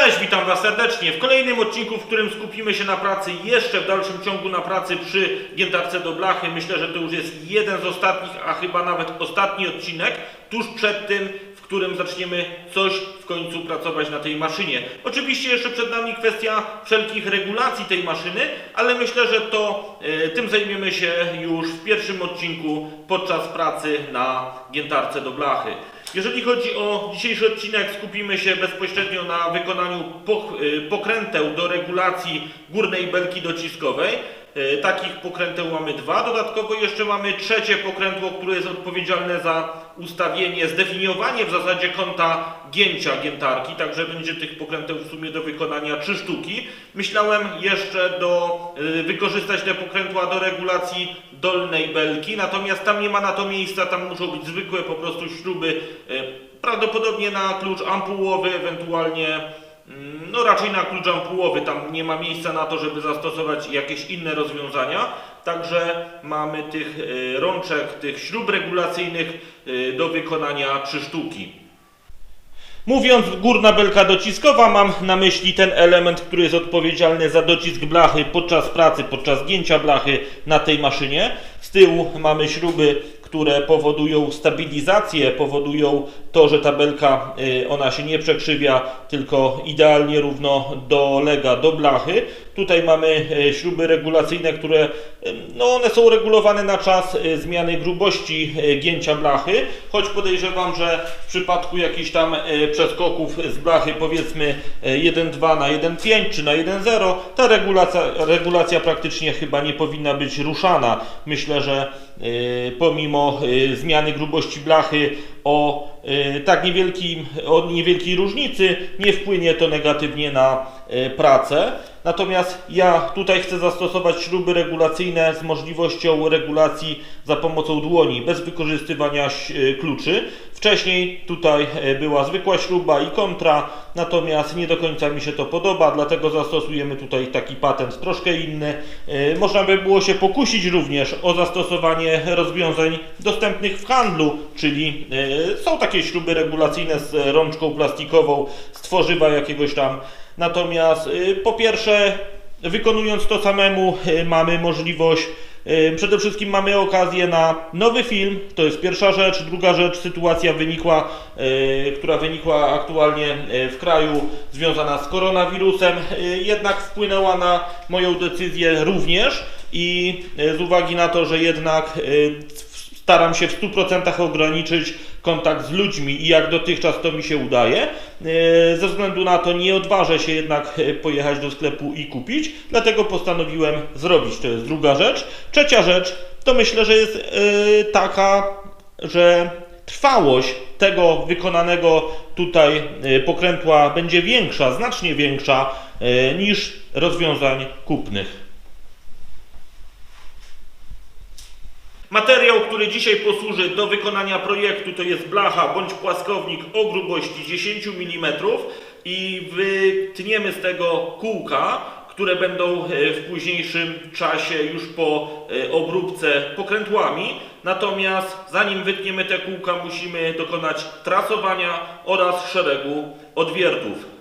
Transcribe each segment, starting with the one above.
Cześć, witam Was serdecznie w kolejnym odcinku, w którym skupimy się na pracy jeszcze w dalszym ciągu na pracy przy giętarce do blachy. Myślę, że to już jest jeden z ostatnich, a chyba nawet ostatni odcinek, tuż przed tym, w którym zaczniemy coś w końcu pracować na tej maszynie. Oczywiście jeszcze przed nami kwestia wszelkich regulacji tej maszyny, ale myślę, że to e, tym zajmiemy się już w pierwszym odcinku podczas pracy na giętarce do blachy. Jeżeli chodzi o dzisiejszy odcinek, skupimy się bezpośrednio na wykonaniu y, pokręteł do regulacji górnej belki dociskowej. Y, Takich pokręteł mamy dwa. Dodatkowo jeszcze mamy trzecie pokrętło, które jest odpowiedzialne za ustawienie, zdefiniowanie w zasadzie kąta gięcia giętarki. Także będzie tych pokręteł w sumie do wykonania trzy sztuki. Myślałem jeszcze do, y, wykorzystać te pokrętła do regulacji dolnej belki, natomiast tam nie ma na to miejsca, tam muszą być zwykłe po prostu śruby, y, prawdopodobnie na klucz ampułowy, ewentualnie mm, no raczej na klucz ampułowy, tam nie ma miejsca na to, żeby zastosować jakieś inne rozwiązania. Także mamy tych y, rączek, tych śrub regulacyjnych y, do wykonania trzy sztuki. Mówiąc górna belka dociskowa, mam na myśli ten element, który jest odpowiedzialny za docisk blachy podczas pracy, podczas gięcia blachy na tej maszynie. Z tyłu mamy śruby, które powodują stabilizację, powodują to, że ta belka y, ona się nie przekrzywia, tylko idealnie równo dolega do blachy. Tutaj mamy y, śruby regulacyjne, które y, no one są regulowane na czas zmiany grubości gięcia blachy, choć podejrzewam, że w przypadku jakichś tam przeskoków z blachy powiedzmy y, 1.2 na 1.5 czy na 1.0 ta regulacja, regulacja praktycznie chyba nie powinna być ruszana. Myślę, że pomimo y, zmiany grubości blachy o y, tak niewielkim, o niewielkiej różnicy nie wpłynie to negatywnie na y, pracę. Natomiast ja tutaj chcę zastosować śruby regulacyjne z możliwością regulacji za pomocą dłoni, bez wykorzystywania y, kluczy. Wcześniej tutaj y, była zwykła śruba i kontra, natomiast nie do końca mi się to podoba, dlatego zastosujemy tutaj taki patent troszkę inny. Y, Można by było się pokusić również o zastosowanie rozwiązań dostępnych w handlu, czyli y, są takie śruby regulacyjne z rączką plastikową, z tworzywa jakiegoś tam. Natomiast po pierwsze, wykonując to samemu, mamy możliwość, przede wszystkim mamy okazję na nowy film. To jest pierwsza rzecz. Druga rzecz, sytuacja wynikła, y, która wynikła aktualnie y, w kraju, związana z koronawirusem, y, jednak wpłynęła na moją decyzję również i z uwagi na to, że jednak staram się w 100% ograniczyć kontakt z ludźmi i jak dotychczas to mi się udaje. E, Ze względu na to nie odważę się jednak e, pojechać do sklepu i kupić, dlatego postanowiłem zrobić. To jest druga rzecz. Trzecia rzecz to myślę, że jest e, taka, że trwałość tego wykonanego tutaj pokrętła będzie większa, znacznie większa niż rozwiązań kupnych. Materiał, który dzisiaj posłuży do wykonania projektu to jest blacha bądź płaskownik o grubości 10 mm i wytniemy z tego kółka, które będą e, w późniejszym czasie już po e, obróbce pokrętłami. Natomiast zanim wytniemy te kółka musimy dokonać trasowania oraz szeregu odwiertów.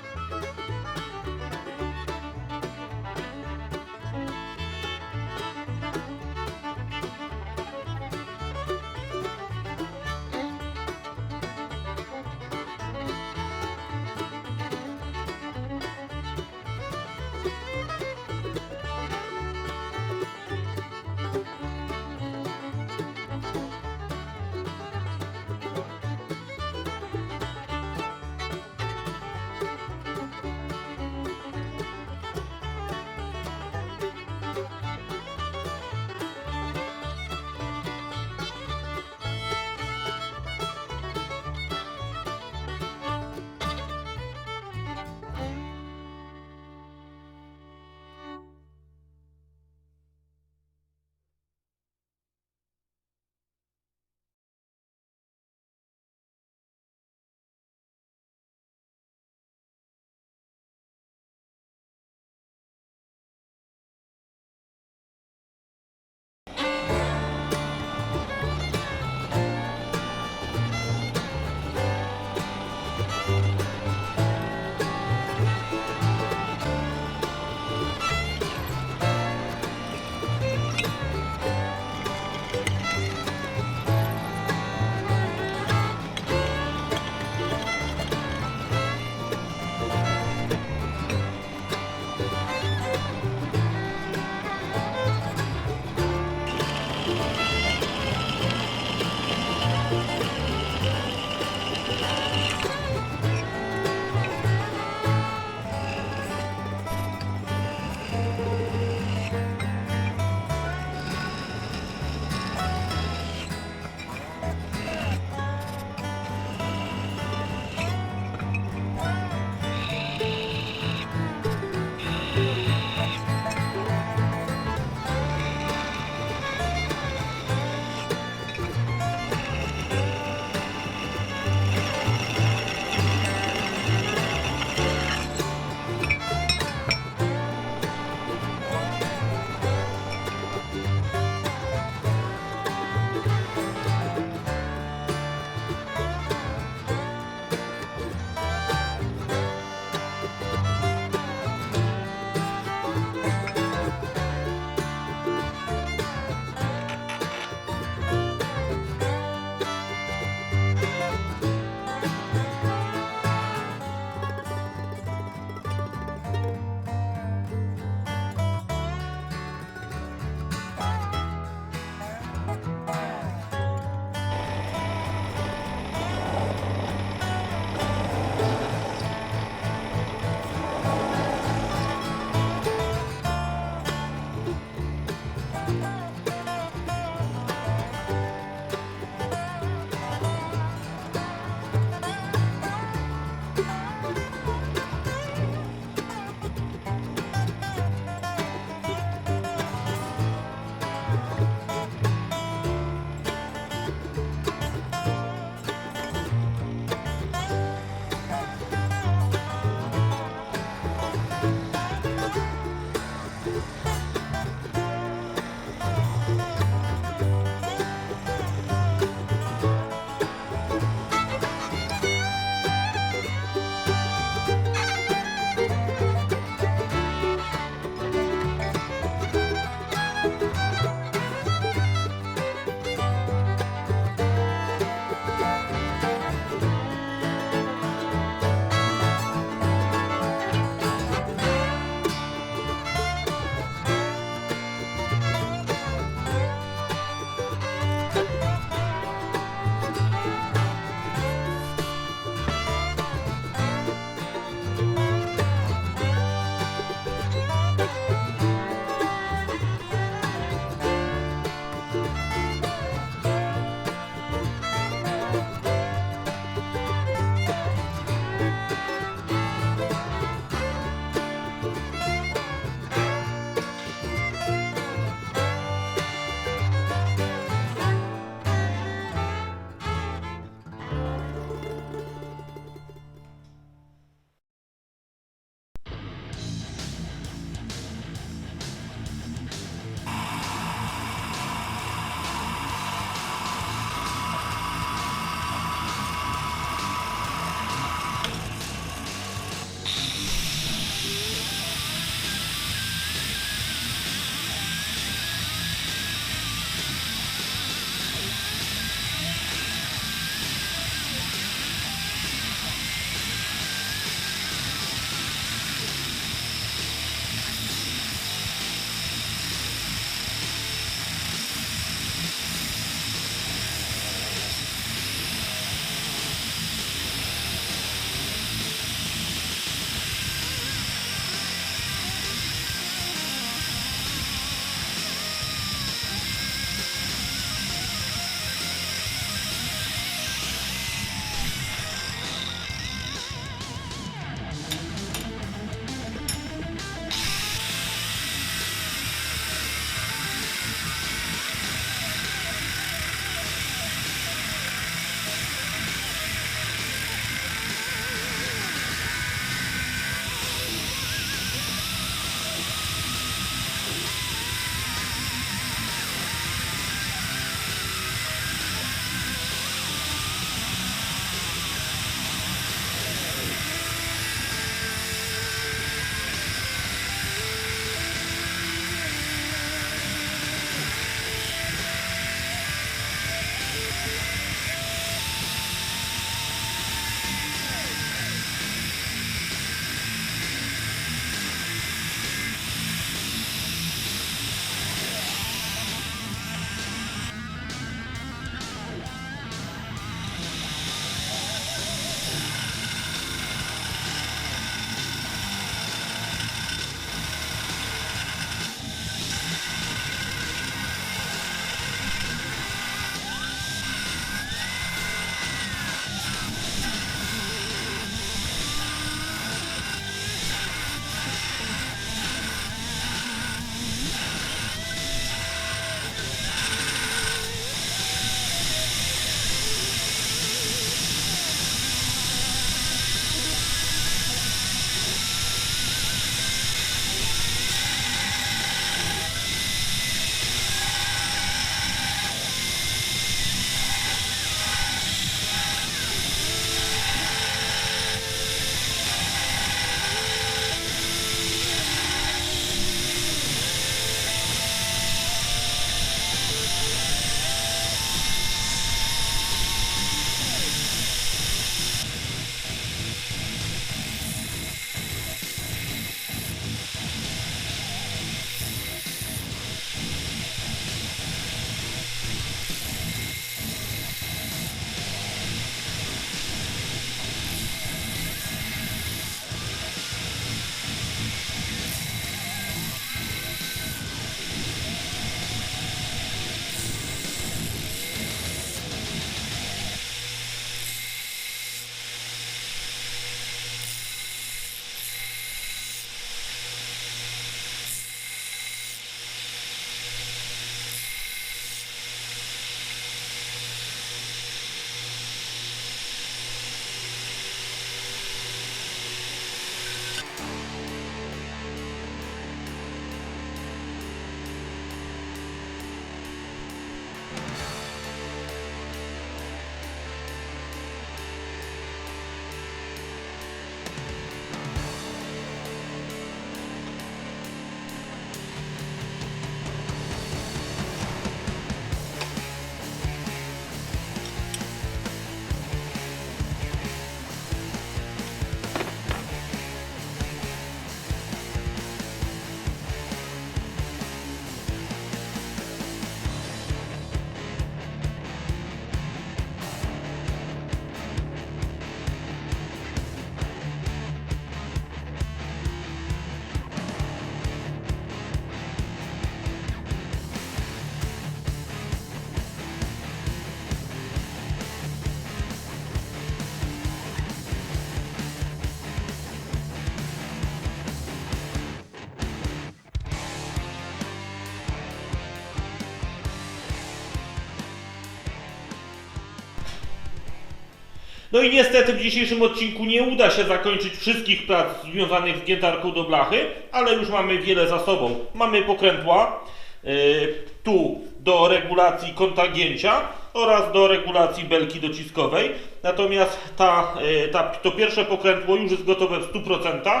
No i niestety w dzisiejszym odcinku nie uda się zakończyć wszystkich prac związanych z giętarką do blachy, ale już mamy wiele za sobą. Mamy pokrętła, yy, tu do regulacji kąta gięcia oraz do regulacji belki dociskowej. Natomiast ta, yy, ta, to pierwsze pokrętło już jest gotowe w 100%.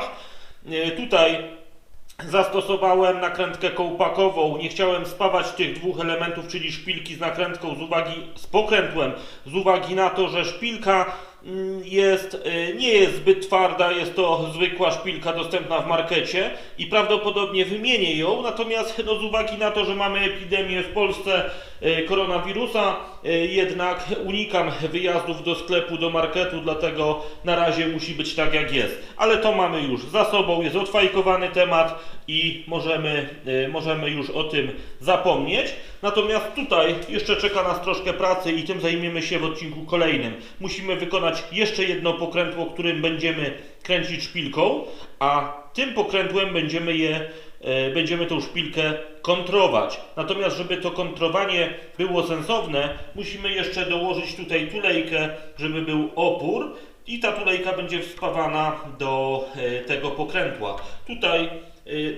Yy, tutaj Zastosowałem nakrętkę kołpakową. Nie chciałem spawać tych dwóch elementów, czyli szpilki z nakrętką z uwagi z pokrętłem, z uwagi na to, że szpilka mm, jest, y, nie jest zbyt twarda, jest to zwykła szpilka dostępna w markecie i prawdopodobnie wymienię ją, natomiast no, z uwagi na to, że mamy epidemię w Polsce koronawirusa, y, jednak unikam wyjazdów do sklepu, do marketu, dlatego na razie musi być tak jak jest. Ale to mamy już za sobą, jest odfajkowany temat i możemy, y, możemy już o tym zapomnieć. Natomiast tutaj jeszcze czeka nas troszkę pracy i tym zajmiemy się w odcinku kolejnym. Musimy wykonać jeszcze jedno pokrętło, którym będziemy kręcić szpilką, a tym pokrętłem będziemy je e, będziemy tą szpilkę kontrować. Natomiast, żeby to kontrowanie było sensowne, musimy jeszcze dołożyć tutaj tulejkę, żeby był opór i ta tulejka będzie wspawana do e, tego pokrętła. Tutaj e,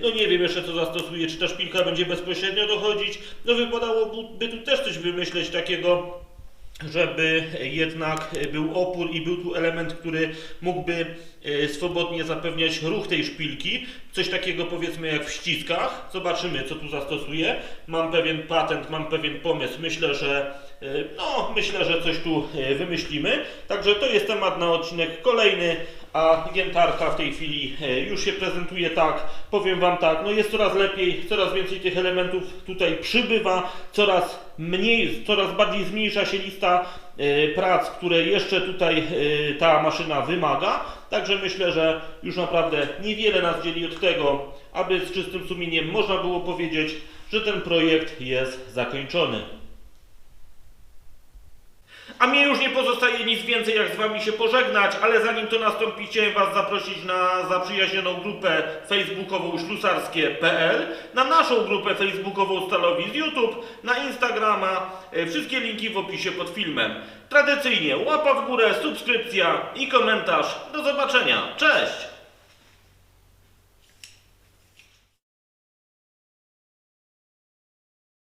no nie wiem jeszcze co zastosuję, czy ta szpilka będzie bezpośrednio dochodzić. No wypadałoby tu też coś wymyśleć takiego, żeby jednak był opór i był tu element, który mógłby e, swobodnie zapewniać ruch tej szpilki. Coś takiego powiedzmy jak w ściskach. Zobaczymy co tu zastosuję. Mam pewien patent, mam pewien pomysł. Myślę, że no, myślę, że coś tu e, wymyślimy. Także to jest temat na odcinek kolejny, a giętarka w tej chwili e, już się prezentuje tak. Powiem Wam tak, no jest coraz lepiej, coraz więcej tych elementów tutaj przybywa, coraz mniej, coraz bardziej zmniejsza się lista e, prac, które jeszcze tutaj e, ta maszyna wymaga. Także myślę, że już naprawdę niewiele nas dzieli od tego, aby z czystym sumieniem można było powiedzieć, że ten projekt jest zakończony. A mnie już nie pozostaje nic więcej jak z Wami się pożegnać, ale zanim to nastąpi chciałem Was zaprosić na zaprzyjaźnioną grupę facebookową ślusarskie.pl, na naszą grupę facebookową Stalowi z YouTube, na Instagrama, e, wszystkie linki w opisie pod filmem. Tradycyjnie łapa w górę, subskrypcja i komentarz. Do zobaczenia, cześć!